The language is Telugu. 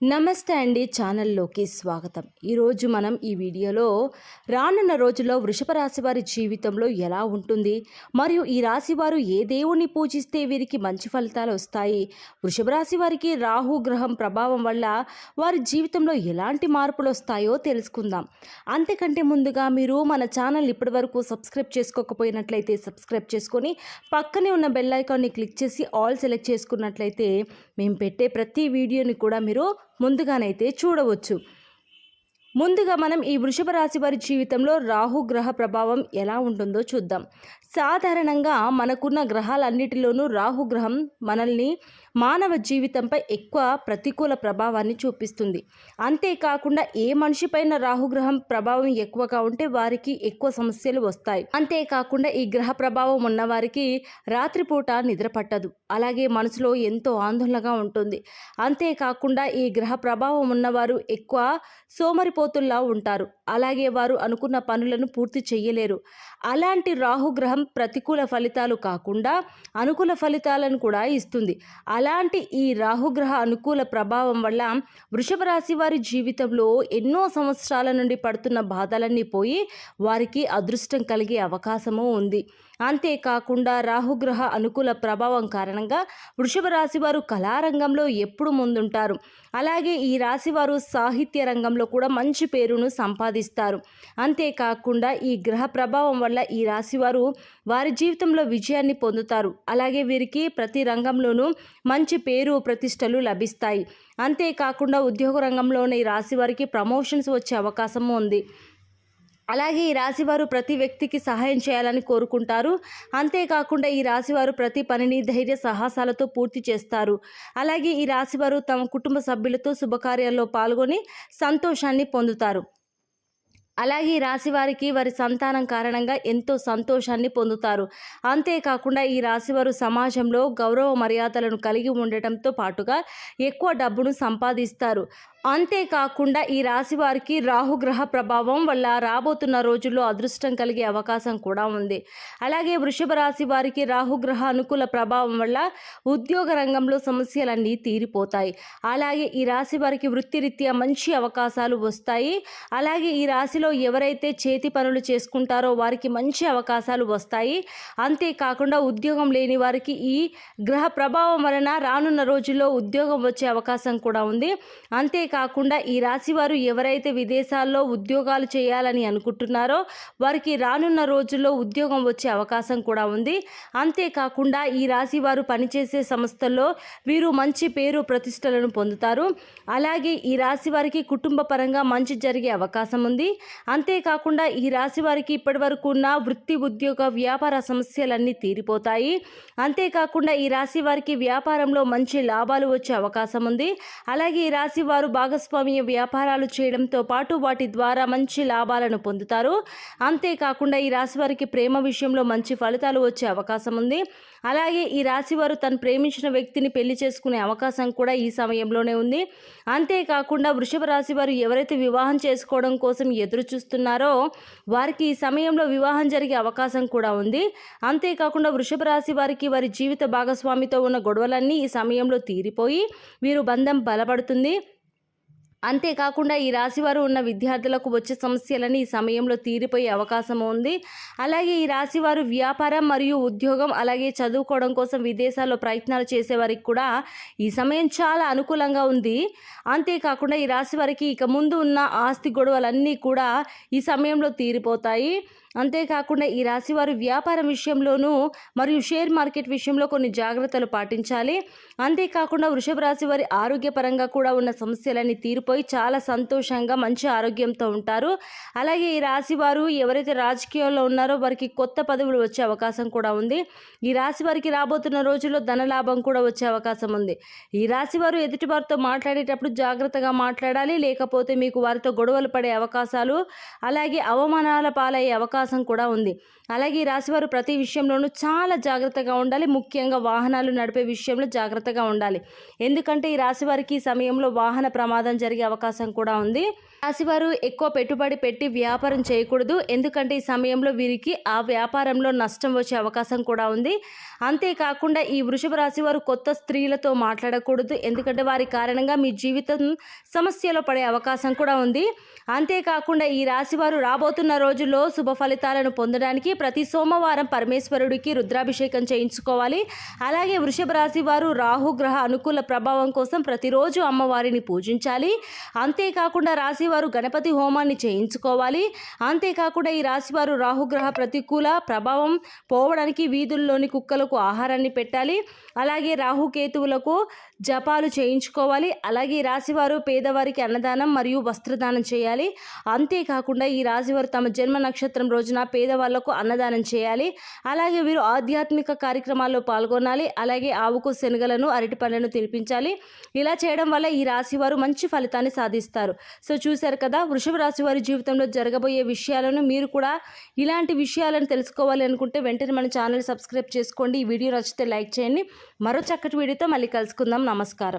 నమస్తే అండి ఛానల్లోకి స్వాగతం. ఈరోజు మనం ఈ వీడియోలో రానున్న రోజుల్లో వృషభ రాశి వారి జీవితంలో ఎలా ఉంటుంది? మరియు ఈ రాశి వారు ఏ దేవుణ్ణి పూజిస్తే వీరికి మంచి ఫలితాలు వస్తాయి? వృషభ రాశి వారికి రాహు గ్రహం ప్రభావం వల్ల వారి జీవితంలో ఎలాంటి మార్పులు వస్తాయో తెలుసుకుందాం. అంతకంటే ముందుగా మీరు మన ఛానల్ ఇప్పటివరకు సబ్స్క్రైబ్ చేసుకోకపోయినట్లయితే సబ్స్క్రైబ్ చేసుకొని పక్కనే ఉన్న బెల్ ఐకాన్ని క్లిక్ చేసి ఆల్ సెలెక్ట్ చేసుకున్నట్లయితే మేము పెట్టే ప్రతి వీడియోని కూడా మీరు ముందుగానైతే చూడవచ్చు. ముందుగా మనం ఈ వృషభ రాశి వారి జీవితంలో రాహు గ్రహ ప్రభావం ఎలా ఉంటుందో చూద్దాం. సాధారణంగా మనకున్న గ్రహాలన్నిటిలోనూ రాహు గ్రహం మనల్ని మానవ జీవితంపై ఎక్కువ ప్రతికూల ప్రభావాన్ని చూపిస్తుంది. అంతేకాకుండా ఏ మనిషిపైన రాహుగ్రహం ప్రభావం ఎక్కువగా ఉంటే వారికి ఎక్కువ సమస్యలు వస్తాయి. అంతేకాకుండా ఈ గ్రహ ప్రభావం ఉన్న వారికి రాత్రిపూట నిద్ర పట్టదు. అలాగే మనసులో ఎంతో ఆందోళనగా ఉంటుంది. అంతేకాకుండా ఈ గ్రహ ప్రభావం ఉన్నవారు ఎక్కువ సోమరిపోతుల్లా ఉంటారు. అలాగే వారు అనుకున్న పనులను పూర్తి చేయలేరు అలాంటి రాహుగ్రహం ప్రతికూల ఫలితాలు కాకుండా అనుకూల ఫలితాలను కూడా ఇస్తుంది. అలాంటి ఈ రాహుగ్రహ అనుకూల ప్రభావం వల్ల వృషభ రాశి వారి జీవితంలో ఎన్నో సంవత్సరాల నుండి పడుతున్న బాధలన్నీ పోయి వారికి అదృష్టం కలిగే అవకాశము ఉంది. అంతేకాకుండా రాహుగ్రహ అనుకూల ప్రభావం కారణంగా వృషభ రాశి వారు కళారంగంలో ఎప్పుడు ముందుంటారు. అలాగే ఈ రాశి వారు సాహిత్య రంగంలో కూడా మంచి పేరును సంపాదిస్తారు. అంతేకాకుండా ఈ గ్రహ ప్రభావం వల్ల ఈ రాశి వారు వారి జీవితంలో విజయాన్ని పొందుతారు. అలాగే వీరికి ప్రతి రంగంలోనూ మంచి పేరు ప్రతిష్టలు లభిస్తాయి. అంతేకాకుండా ఉద్యోగ రంగంలోని ఈ రాశి వారికి ప్రమోషన్స్ వచ్చే అవకాశము ఉంది. అలాగే ఈ రాశివారు ప్రతి వ్యక్తికి సహాయం చేయాలని కోరుకుంటారు. అంతేకాకుండా ఈ రాశివారు ప్రతి పనిని ధైర్య సాహసాలతో పూర్తి చేస్తారు. అలాగే ఈ రాశివారు తమ కుటుంబ సభ్యులతో శుభకార్యాల్లో పాల్గొని సంతోషాన్ని పొందుతారు. అలాగే ఈ రాశి వారికి వారి సంతానం కారణంగా ఎంతో సంతోషాన్ని పొందుతారు. అంతేకాకుండా ఈ రాశివారు సమాజంలో గౌరవ మర్యాదలను కలిగి ఉండటంతో పాటుగా ఎక్కువ డబ్బును సంపాదిస్తారు. అంతేకాకుండా ఈ రాశి వారికి రాహుగ్రహ ప్రభావం వల్ల రాబోతున్న రోజుల్లో అదృష్టం కలిగే అవకాశం కూడా ఉంది. అలాగే వృషభ రాశి వారికి రాహుగ్రహ అనుకూల ప్రభావం వల్ల ఉద్యోగ రంగంలో సమస్యలన్నీ తీరిపోతాయి. అలాగే ఈ రాశి వారికి వృత్తిరీత్యా మంచి అవకాశాలు వస్తాయి. అలాగే ఈ రాశిలో ఎవరైతే చేతి పనులు చేసుకుంటారో వారికి మంచి అవకాశాలు వస్తాయి. అంతేకాకుండా ఉద్యోగం లేని వారికి ఈ గ్రహ ప్రభావం వలన రానున్న రోజుల్లో ఉద్యోగం వచ్చే అవకాశం కూడా ఉంది. అంతే కాకుండా ఈ రాశి వారు ఎవరైతే విదేశాల్లో ఉద్యోగాలు చేయాలని అనుకుంటున్నారో వారికి రానున్న రోజుల్లో ఉద్యోగం వచ్చే అవకాశం కూడా ఉంది. అంతేకాకుండా ఈ రాశి వారు పనిచేసే సంస్థల్లో వీరు మంచి పేరు ప్రతిష్టలను పొందుతారు. అలాగే ఈ రాశి వారికి కుటుంబ పరంగా మంచి జరిగే అవకాశం ఉంది. అంతేకాకుండా ఈ రాశి వారికి ఇప్పటి వరకు ఉన్న వృత్తి ఉద్యోగ వ్యాపార సమస్యలన్నీ తీరిపోతాయి. అంతేకాకుండా ఈ రాశి వారికి వ్యాపారంలో మంచి లాభాలు వచ్చే అవకాశం ఉంది. అలాగే ఈ రాశి వారు భాగస్వామ్య వ్యాపారాలు చేయడంతో పాటు వాటి ద్వారా మంచి లాభాలను పొందుతారు. అంతేకాకుండా ఈ రాశి వారికి ప్రేమ విషయంలో మంచి ఫలితాలు వచ్చే అవకాశం ఉంది. అలాగే ఈ రాశి వారు తను ప్రేమించిన వ్యక్తిని పెళ్ళి చేసుకునే అవకాశం కూడా ఈ సమయంలోనే ఉంది. అంతేకాకుండా వృషభ రాశి వారు ఎవరైతే వివాహం చేసుకోవడం కోసం ఎదురు చూస్తున్నారో వారికి ఈ సమయంలో వివాహం జరిగే అవకాశం కూడా ఉంది. అంతేకాకుండా వృషభ రాశి వారికి వారి జీవిత భాగస్వామితో ఉన్న గొడవలన్నీ ఈ సమయంలో తీరిపోయి వీరు బంధం బలపడుతుంది. అంతేకాకుండా ఈ రాశివారు ఉన్న విద్యార్థులకు వచ్చే సమస్యలని ఈ సమయంలో తీరిపోయే అవకాశం ఉంది. అలాగే ఈ రాశివారు వ్యాపారం మరియు ఉద్యోగం అలాగే చదువుకోవడం కోసం విదేశాల్లో ప్రయత్నాలు చేసేవారికి కూడా ఈ సమయం చాలా అనుకూలంగా ఉంది. అంతేకాకుండా ఈ రాశి వారికి ఇక ముందు ఉన్న ఆస్తి గొడవలన్నీ కూడా ఈ సమయంలో తీరిపోతాయి. అంతేకాకుండా ఈ రాశి వారు వ్యాపారం విషయంలోనూ మరియు షేర్ మార్కెట్ విషయంలో కొన్ని జాగ్రత్తలు పాటించాలి. అంతేకాకుండా వృషభ రాశి వారి ఆరోగ్యపరంగా కూడా ఉన్న సమస్యలన్నీ తీరిపోయి చాలా సంతోషంగా మంచి ఆరోగ్యంతో ఉంటారు. అలాగే ఈ రాశి వారు ఎవరైతే రాజకీయాల్లో ఉన్నారో వారికి కొత్త పదవులు వచ్చే అవకాశం కూడా ఉంది. ఈ రాశి వారికి రాబోతున్న రోజుల్లో ధనలాభం కూడా వచ్చే అవకాశం ఉంది. ఈ రాశి వారు ఎదుటి వారితో మాట్లాడేటప్పుడు జాగ్రత్తగా మాట్లాడాలి లేకపోతే మీకు వారితో గొడవలు పడే అవకాశాలు అలాగే అవమానాల పాలయ్యే అవకాశం అవకాశం కూడా ఉంది. అలాగే ఈ రాశివారు ప్రతి విషయంలోనూ చాలా జాగ్రత్తగా ఉండాలి. ముఖ్యంగా వాహనాలు నడిపే విషయంలో జాగ్రత్తగా ఉండాలి. ఎందుకంటే ఈ రాశివారికి ఈ సమయంలో వాహన ప్రమాదం జరిగే అవకాశం కూడా ఉంది. రాశివారు ఎక్కువ పెట్టుబడి పెట్టి వ్యాపారం చేయకూడదు. ఎందుకంటే ఈ సమయంలో వీరికి ఆ వ్యాపారంలో నష్టం వచ్చే అవకాశం కూడా ఉంది. అంతేకాకుండా ఈ వృషభ రాశి వారు కొత్త స్త్రీలతో మాట్లాడకూడదు. ఎందుకంటే వారి కారణంగా మీ జీవితం సమస్యలో పడే అవకాశం కూడా ఉంది. అంతేకాకుండా ఈ రాశి వారు రాబోతున్న రోజుల్లో శుభ ఫలితాలను పొందడానికి ప్రతి సోమవారం పరమేశ్వరుడికి రుద్రాభిషేకం చేయించుకోవాలి. అలాగే వృషభ రాశి వారు రాహుగ్రహ అనుకూల ప్రభావం కోసం ప్రతిరోజు అమ్మవారిని పూజించాలి. అంతేకాకుండా రాశి రాశివారు గణపతి హోమాన్ని చేయించుకోవాలి. అంతేకాకుండా ఈ రాశివారు రాహుగ్రహ ప్రతికూల ప్రభావం పోవడానికి వీధుల్లోని కుక్కలకు ఆహారాన్ని పెట్టాలి. అలాగే రాహుకేతువులకు జపాలు చేయించుకోవాలి. అలాగే ఈ రాశివారు పేదవారికి అన్నదానం మరియు వస్త్రదానం చేయాలి. అంతేకాకుండా ఈ రాశివారు తమ జన్మ నక్షత్రం రోజున పేదవాళ్ళకు అన్నదానం చేయాలి. అలాగే వీరు ఆధ్యాత్మిక కార్యక్రమాల్లో పాల్గొనాలి. అలాగే ఆవుకు శనగలను అరటి పండ్లను తినిపించాలి. ఇలా చేయడం వల్ల ఈ రాశివారు మంచి ఫలితాన్ని సాధిస్తారు. సో చూశారు కదా వృషభ రాశి వారి జీవితంలో జరగబోయే విషయాలను మీరు కూడా ఇలాంటి విషయాలను తెలుసుకోవాలి అనుకుంటే వెంటనే మన ఛానల్ సబ్స్క్రైబ్ చేసుకోండి. ఈ వీడియో నచ్చితే లైక్ చేయండి. మరో చక్కటి వీడియోతో మళ్ళీ కలుసుకుందాం. నమస్కారం.